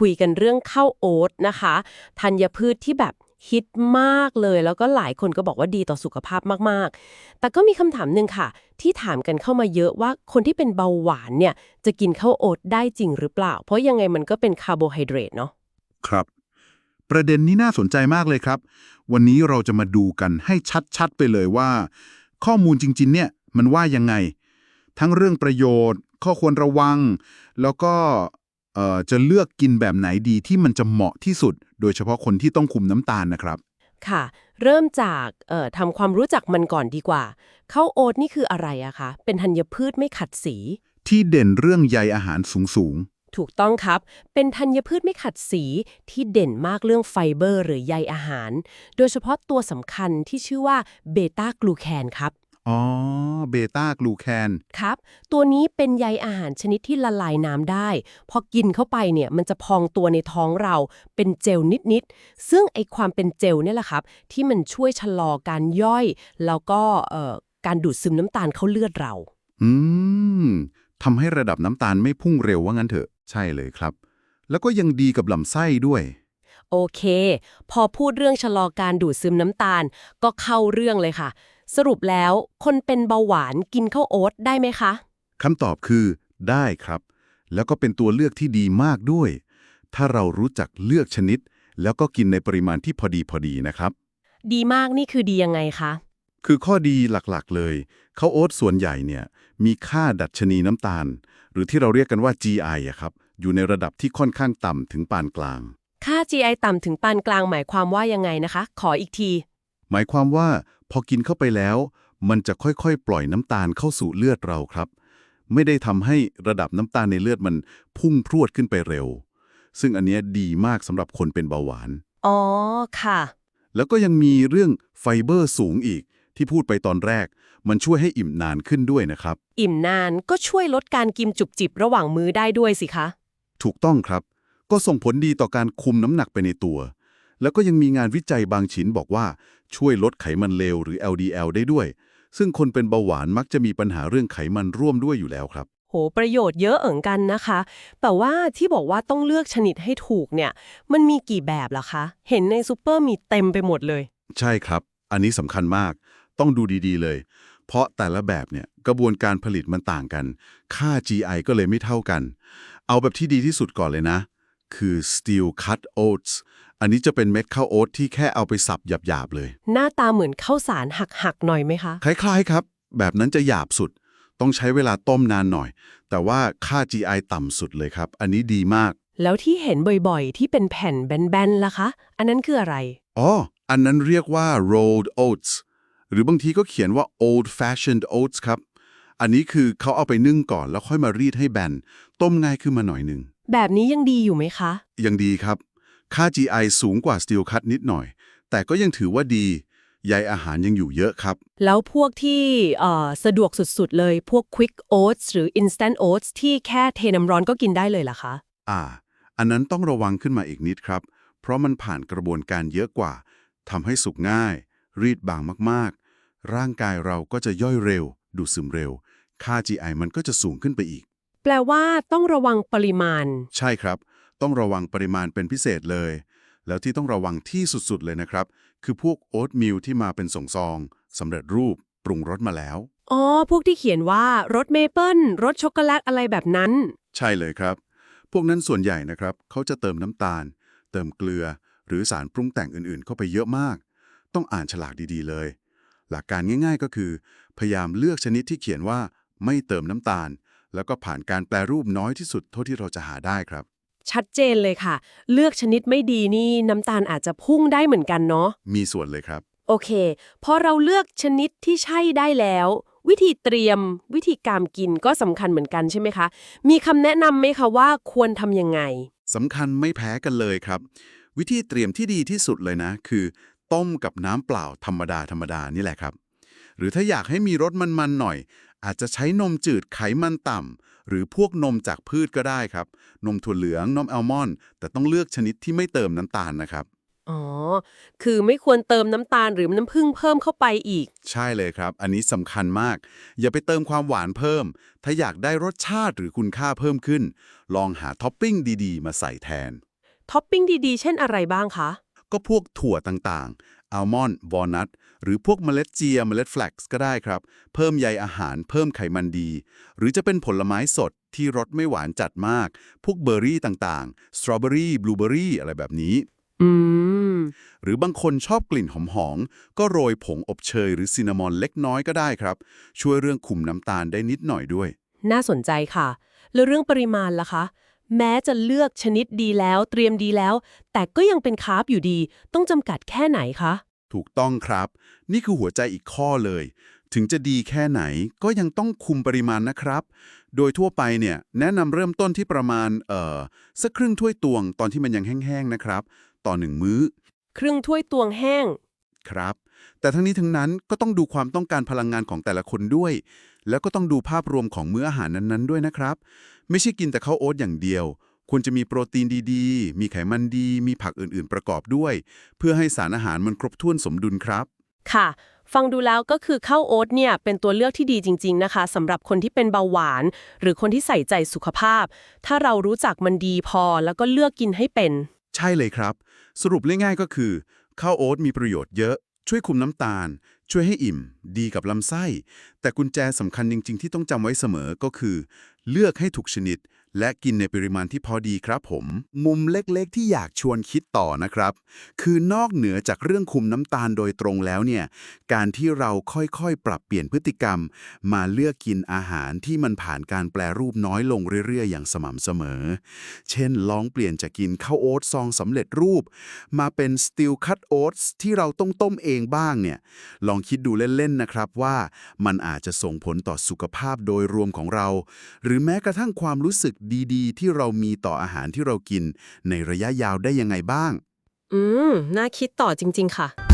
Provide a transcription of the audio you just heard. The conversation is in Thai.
คุยกันเรื่องข้าวโอ๊ตนะคะธัญพืชที่แบบฮิตมากเลย แล้วก็หลายคนก็บอกว่าดีต่อสุขภาพมากๆ แต่ก็มีคำถามหนึ่งค่ะ ที่ถามกันเข้ามาเยอะว่าคนที่เป็นเบาหวานเนี่ยจะกินข้าวโอ๊ตได้จริงหรือเปล่า เพราะยังไงมันก็เป็นคาร์โบไฮเดรตเนาะครับ ประเด็นนี้น่าสนใจมากเลยครับ วันนี้เราจะมาดูกันให้ชัดๆไปเลยว่า ข้อมูลจริง ๆ เนี่ยมันว่ายังไง ทั้งเรื่องประโยชน์ ข้อควรระวัง แล้วก็ เอ่อจะเลือกกินแบบไหนดีที่มันจะเหมาะที่สุด โดยเฉพาะคนที่ต้องคุมน้ำตาลนะครับ ค่ะ เริ่มจากเอ่อทำความรู้จักมันก่อนดีกว่าข้าวโอ๊ตนี่คืออะไรอะคะ เป็นธัญพืชไม่ขัดสี ที่เด่นเรื่องใยอาหารสูงถูกต้องครับ เป็นธัญพืชไม่ขัดสีที่เด่นมากเรื่องไฟเบอร์หรือใยอาหาร โดยเฉพาะตัวสำคัญที่ชื่อว่าเบต้ากลูแคนครับๆ อ๋อ เบต้ากลูแคน ครับ ตัวนี้เป็นใยอาหารชนิดที่ละลายน้ำได้ พอกินเข้าไปเนี่ยมันจะพองตัวในท้องเราเป็นเจลนิด ๆ ซึ่งไอความเป็นเจลเนี่ยแหละครับ ที่มันช่วยชะลอการย่อย แล้วก็เอ่อการดูดซึมน้ำตาลเข้าเลือดเรา อืมทำให้ระดับน้ำตาลไม่พุ่งเร็วว่างั้นเถอะ ใช่เลยครับ แล้วก็ยังดีกับลำไส้ด้วยโอเค พอพูดเรื่องชะลอการดูดซึมน้ำตาล ก็เข้าเรื่องเลยค่ะ สรุปแล้วคนเป็นเบาหวานกินข้าวโอ๊ตได้ไหมคะ คำตอบคือ ได้ครับ แล้วก็เป็นตัวเลือกที่ดีมากด้วย ถ้าเรารู้จักเลือกชนิด แล้วก็กินในปริมาณที่พอดีพอดีนะครับ ดีมากนี่คือดียังไงคะ คือข้อดีหลักๆเลยข้าวโอ๊ตส่วนใหญ่เนี่ยมีค่าดัชนีน้ำตาล หรือที่เราเรียกกันว่า GI อะครับอยู่ในระดับที่ค่อนข้างต่ำถึงปานกลาง ค่า GI ต่ำถึงปานกลางหมายความว่ายังไงนะคะ ขออีกที หมายความว่า พอกินเข้าไปแล้ว มันจะค่อยๆ ปล่อยน้ำตาลเข้าสู่เลือดเราครับ ไม่ได้ทำให้ระดับน้ำตาลในเลือดมันพุ่งพรวดขึ้นไปเร็ว ซึ่งอันเนี้ยดีมากสำหรับคนเป็นเบาหวาน อ๋อ ค่ะ แล้วก็ยังมีเรื่องไฟเบอร์สูงอีก ที่พูดไปตอนแรก มันช่วยให้อิ่มนานขึ้นด้วยนะครับ อิ่มนานก็ช่วยลดการกินจุบจิบระหว่างมื้อได้ด้วยสิคะ ถูกต้องครับ ก็ส่งผลดีต่อการคุมน้ำหนักไปในตัว แล้วก็ยังมีงานวิจัยบางชิ้นบอกว่าช่วยลดไขมันเลวหรือ LDL ได้ด้วย ซึ่งคนเป็นเบาหวานมักจะมีปัญหาเรื่องไขมันร่วมด้วยอยู่แล้วครับ โห ประโยชน์เยอะเอิงกันนะคะ แต่ว่าที่บอกว่าต้องเลือกชนิดให้ถูกเนี่ย มันมีกี่แบบล่ะคะ เห็นในซูเปอร์มีเต็มไปหมดเลย ใช่ครับ อันนี้สำคัญมาก ต้องดูดีๆเลย เพราะแต่ละแบบเนี่ยกระบวนการผลิตมันต่างกัน ค่า GI ก็เลยไม่เท่ากัน เอาแบบที่ดีที่สุดก่อนเลยนะ คือ steel cut oats อันนี้จะเป็นเม็ดข้าวโอ๊ตที่แค่เอาไปสับหยาบๆเลย หน้าตาเหมือนข้าวสารหักๆหน่อยไหมคะ คล้าย ๆครับ แบบนั้นจะหยาบสุด ต้องใช้เวลาต้มนานหน่อย แต่ว่าค่า GI ต่ำสุดเลยครับ อันนี้ดีมาก แล้วที่เห็นบ่อยๆ ที่เป็นแผ่นแบนๆล่ะคะ อันนั้นคืออะไร อ๋อ อันนั้นเรียกว่า rolled oats หรือบางทีก็เขียนว่า old fashioned oats ครับ อันนี้คือเขาเอาไปนึ่งก่อนแล้วค่อยมารีดให้แบน ต้มง่ายขึ้นมาหน่อยหนึ่ง แบบนี้ยังดีอยู่ไหมคะ ยังดีครับ ค่า GI สูงกว่า steel cut นิดหน่อย แต่ก็ยังถือว่าดี ใยอาหารยังอยู่เยอะครับ แล้วพวกที่เอ่อสะดวกสุดๆ เลยพวก quick oats หรือ instant oats ที่แค่เทน้ำร้อนก็กินได้เลยล่ะคะ อ่า อันนั้นต้องระวังขึ้นมาอีกนิดครับ เพราะมันผ่านกระบวนการเยอะกว่าทำให้สุกง่าย รีดบางมากๆ ร่างกายเราก็จะย่อยเร็ว ดูดซึมเร็ว ค่า GI มันก็จะสูงขึ้นไปอีก แปลว่าต้องระวังปริมาณ ใช่ครับ ต้องระวังปริมาณเป็นพิเศษเลย แล้วที่ต้องระวังที่สุดๆเลยนะครับ คือพวกโอ๊ตมิลที่มาเป็นส่งซองสำเร็จรูปปรุงรสมาแล้ว อ๋อ พวกที่เขียนว่ารสเมเปิลรสช็อกโกแลตอะไรแบบนั้น ใช่เลยครับ พวกนั้นส่วนใหญ่นะครับเขาจะเติมน้ำตาล เติมเกลือ หรือสารปรุงแต่งอื่นๆ เข้าไปเยอะมาก ต้องอ่านฉลากดีๆเลย หลักการง่ายๆก็คือ พยายามเลือกชนิดที่เขียนว่าไม่เติมน้ำตาล แล้วก็ผ่านการแปลรูปน้อยที่สุดเท่าที่เราจะหาได้ครับ ชัดเจนเลยค่ะ เลือกชนิดไม่ดีนี่น้ำตาลอาจจะพุ่งได้เหมือนกันเนาะ มีส่วนเลยครับ โอเค พอเราเลือกชนิดที่ใช่ได้แล้ว วิธีเตรียม วิธีการกินก็สำคัญเหมือนกันใช่ไหมคะ มีคำแนะนำไหมคะว่าควรทำยังไงสำคัญไม่แพ้กันเลยครับ วิธีเตรียมที่ดีที่สุดเลยนะ คือ ต้มกับน้ำเปล่าธรรมดาธรรมดานี่แหละครับ หรือถ้าอยากให้มีรสมันๆหน่อย อาจจะใช้นมจืดไขมันต่ำ หรือพวกนมจากพืชก็ได้ครับ นมถั่วเหลือง นมอัลมอนด์ แต่ต้องเลือกชนิดที่ไม่เติมน้ำตาลนะครับ อ๋อ คือไม่ควรเติมน้ำตาลหรือน้ำผึ้งเพิ่มเข้าไปอีก ใช่เลยครับ อันนี้สำคัญมาก อย่าไปเติมความหวานเพิ่ม ถ้าอยากได้รสชาติหรือคุณค่าเพิ่มขึ้น ลองหาท็อปปิ้งดีๆ มาใส่แทน ท็อปปิ้งดีๆ เช่นอะไรบ้างคะ ก็พวกถั่วต่างๆ อัลมอนด์วอลนัทหรือพวกเมล็ดเจียเมล็ดแฟลกซ์ก็ได้ครับ เพิ่มใยอาหารเพิ่มไขมันดี หรือจะเป็นผลไม้สดที่รสไม่หวานจัดมาก พวกเบอร์รี่ต่างๆ สตรอเบอรี่บลูเบอรี่อะไรแบบนี้อืมหรือบางคนชอบกลิ่นหอมๆก็โรยผงอบเชยหรือซินนามอนเล็กน้อยก็ได้ครับ ช่วยเรื่องคุมน้ำตาลได้นิดหน่อยด้วย น่าสนใจค่ะ แล้วเรื่องปริมาณล่ะคะ แม้จะเลือกชนิดดีแล้วเตรียมดีแล้ว แต่ก็ยังเป็นคาร์บอยู่ดี ต้องจำกัดแค่ไหนคะ ถูกต้องครับ นี่คือหัวใจอีกข้อเลย ถึงจะดีแค่ไหนก็ยังต้องคุมปริมาณนะครับ โดยทั่วไปเนี่ยแนะนำเริ่มต้นที่ประมาณเอ่อสักครึ่งถ้วยตวงตอนที่มันยังแห้งๆนะครับ ต่อหนึ่งมื้อ ครึ่งถ้วยตวงแห้งครับ แต่ทั้งนี้ทั้งนั้นก็ต้องดูความต้องการพลังงานของแต่ละคนด้วย แล้วก็ต้องดูภาพรวมของมื้ออาหารนั้นๆด้วยนะครับ ไม่ใช่กินแต่ข้าวโอ๊ตอย่างเดียว ควรจะมีโปรตีนดีๆ มีไขมันดี มีผักอื่นๆประกอบด้วย เพื่อให้สารอาหารมันครบถ้วนสมดุลครับ ค่ะ ฟังดูแล้วก็คือข้าวโอ๊ตเนี่ยเป็นตัวเลือกที่ดีจริง ๆ นะคะสำหรับคนที่เป็นเบาหวาน หรือคนที่ใส่ใจสุขภาพ ถ้าเรารู้จักมันดีพอแล้วก็เลือกกินให้เป็น ใช่เลยครับ สรุปง่ายๆก็คือข้าวโอ๊ตมีประโยชน์เยอะ ช่วยคุมน้ำตาล ช่วยให้อิ่ม ดีกับลำไส้ แต่กุญแจสำคัญจริง ๆ ที่ต้องจำไว้เสมอก็คือ เลือกให้ถูกชนิด และกินในปริมาณที่พอดีครับผม มุมเล็กๆ ที่อยากชวนคิดต่อนะครับ คือนอกเหนือจากเรื่องคุมน้ำตาลโดยตรงแล้วเนี่ย การที่เราค่อยๆ ปรับเปลี่ยนพฤติกรรม มาเลือกกินอาหารที่มันผ่านการแปลรูปน้อยลงเรื่อยๆ อย่างสม่ำเสมอ เช่น ลองเปลี่ยนจากกินข้าวโอ๊ตซองสำเร็จรูป มาเป็นสติลคัตโอ๊ตที่เราต้องต้มเองบ้างเนี่ย ลองคิดดูเล่นๆนะครับว่ามันอาจจะส่งผลต่อสุขภาพโดยรวมของเรา หรือแม้กระทั่งความรู้สึกดีๆ ที่เรามีต่ออาหารที่เรากินในระยะยาวได้ยังไงบ้าง อืม น่าคิดต่อจริง ๆ ค่ะ